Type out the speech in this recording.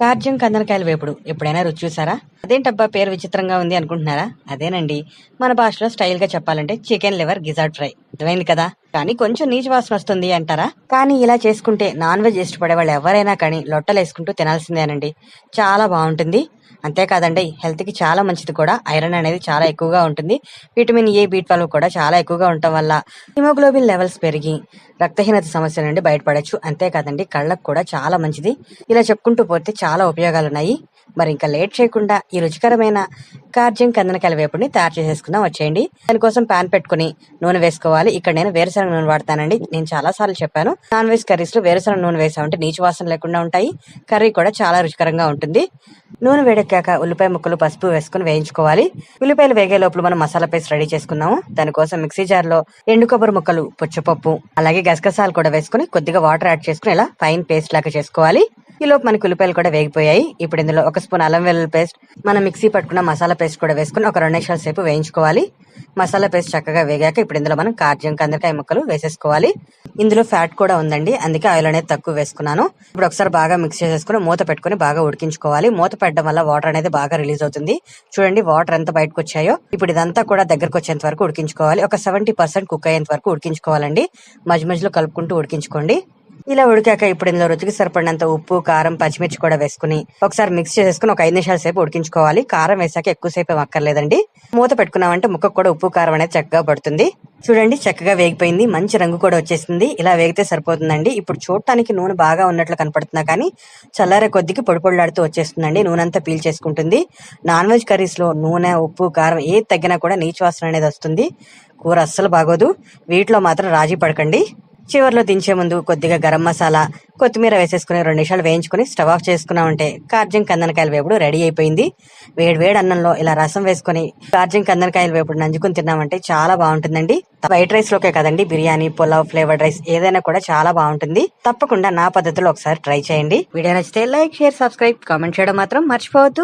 కార్జం కందనకాయల వేపుడు. ఎప్పుడైనా రుచి చూసారా? అదేంటబ్బా పేరు విచిత్రంగా ఉంది అనుకుంటున్నారా? అదేనండి. మన భాషలో స్టైల్గా చెప్పాలంటే చికెన్ లివర్ గిజార్డ్ ఫ్రై. అర్థమైంది కదా? కానీ కొంచెం నీచు వాసన వస్తుంది అంటారా? కానీ ఇలా చేసుకుంటే నాన్ వెజ్ ఇష్టపడే వాళ్ళు ఎవరైనా కానీ లొట్టలు వేసుకుంటూ తినాల్సిందేనండి. చాలా బాగుంటుంది. అంతేకాదండి హెల్త్కి చాలా మంచిది కూడా. ఐరన్ అనేది చాలా ఎక్కువగా ఉంటుంది. విటమిన్ ఏ బి ట్వెల్వ్ కూడా చాలా ఎక్కువగా ఉండటం వల్ల హిమోగ్లోబిన్ లెవెల్స్ పెరిగి రక్తహీనత సమస్య నుండి బయటపడచ్చు. అంతేకాదండి కళ్ళకు కూడా చాలా మంచిది. ఇలా చెప్పుకుంటూ పోతే చాలా ఉపయోగాలు ఉన్నాయి మరి ఇంకా లేట్ చేయకుండా ఈ రుచికరమైన కార్జ్యం కందనకాయల వేపుడిని తయారు చేసేసుకుందాం. వచ్చేయండి. దానికోసం పాన్ పెట్టుకుని నూనె వేసుకోవాలి. ఇక్కడ నేను వేరుశనగ నూనె వాడతానండి. నేను చాలా సార్లు చెప్పాను. నాన్ వెజ్ కర్రీస్లో వేరుశనగ నూనె వేసామంటే నీచు వాసన లేకుండా ఉంటాయి. కర్రీ కూడా చాలా రుచికరంగా ఉంటుంది. నూనె వేడెక్కాక ఉల్లిపాయ ముక్కలు పసుపు వేసుకుని వేయించుకోవాలి. ఉల్లిపాయలు వేగే లోపల మనం మసాలా పేస్ట్ రెడీ చేసుకుందాము దానికోసం మిక్సీ జార్లో ఎండు కొబ్బరి ముక్కలు పుచ్చపప్పు అలాగే గసగసాలు కూడా వేసుకుని కొద్దిగా వాటర్ యాడ్ చేసుకుని ఇలా ఫైన్ పేస్ట్ లాగా చేసుకోవాలి. ఈ లోపు మనకి ఉల్లిపాయలు కూడా వేగిపోయాయి. ఇప్పుడు ఇందులో ఒక స్పూన్ అల్లం వెల్లుల్లి పేస్ట్ మనం మిక్సీ పట్టుకున్న మసాలా పేస్ట్ కూడా వేసుకుని ఒక రెండు నిమిషాల సేపు వేయించుకోవాలి. మసాలా పేస్ట్ చక్కగా వేగాక ఇప్పుడు ఇందులో మనం కార్జం కందరకాయ ముక్కలు వేసేసుకోవాలి. ఇందులో ఫ్యాట్ కూడా ఉందండి. అందుకే ఆయిల్ అనేది తక్కువ వేసుకున్నాను. ఇప్పుడు ఒకసారి బాగా మిక్స్ చేసేసుకుని మూత పెట్టుకుని బాగా ఉడికించుకోవాలి. మూత పెట్టడం వల్ల వాటర్ అనేది బాగా రిలీజ్ అవుతుంది. చూడండి వాటర్ ఎంత బయటకు వచ్చాయో. ఇప్పుడు ఇదంతా కూడా దగ్గరకు వచ్చేంత వరకు ఉడికించుకోవాలి. ఒక సెవెంటీ పర్సెంట్ కుక్ అయ్యేంత వరకు ఉడికించుకోవాలండి. మధ్య మధ్యలో కలుపుకుంటూ ఉడికించుకోండి. ఇలా ఉడికాక ఇప్పుడు ఇందులో రుచికి సరిపడినంత ఉప్పు కారం పచ్చిమిర్చి కూడా వేసుకుని ఒకసారి మిక్స్ చేసేసుకుని ఒక ఐదు నిమిషాల సేపు ఉడికించుకోవాలి. కారం వేసాక ఎక్కువసేపు సేపు అక్కర్లేదండి. మూత పెట్టుకున్నామంటే ముక్కకు కూడా ఉప్పు కారం అనేది చక్కగా పడుతుంది. చూడండి చక్కగా వేగిపోయింది. మంచి రంగు కూడా వచ్చేసింది. ఇలా వేగితే సరిపోతుందండి. ఇప్పుడు చూడటానికి నూనె బాగా ఉన్నట్లు కనపడుతున్నా కానీ చల్లారే కొద్దికి పొడి పొడిలాడుతూ వచ్చేస్తుందండి. నూనె అంతా పీల్ చేసుకుంటుంది. నాన్ వెజ్ కర్రీస్లో నూనె ఉప్పు కారం ఏది తగ్గినా కూడా నీచు వాసన అనేది వస్తుంది. కూర అస్సలు బాగోదు. వీటిలో మాత్రం రాజీ పడకండి. చివర్లో దించే ముందు కొద్దిగా గరం మసాలా కొత్తిమీర వేసేసుకుని రెండు నిమిషాలు వేయించుకుని స్టవ్ ఆఫ్ చేసుకున్నామంటే కార్జింగ్ కందనకాయల వేపుడు రెడీ అయిపోయింది. వేడి వేడి అన్నంలో ఇలా రసం వేసుకుని కార్జింగ్ కందనకాయల వేపుడు నంజుకుని తిన్నామంటే చాలా బాగుంటుందండి. వైట్ రైస్ లోకే కదండి బిర్యానీ పులావ్ ఫ్లేవర్డ్ రైస్ ఏదైనా కూడా చాలా బాగుంటుంది. తప్పకుండా నా పద్ధతిలో ఒకసారి ట్రై చేయండి. వీడియో నచ్చితే లైక్ షేర్ సబ్స్క్రైబ్ కామెంట్ చేయడం మాత్రం మర్చిపోవద్దు.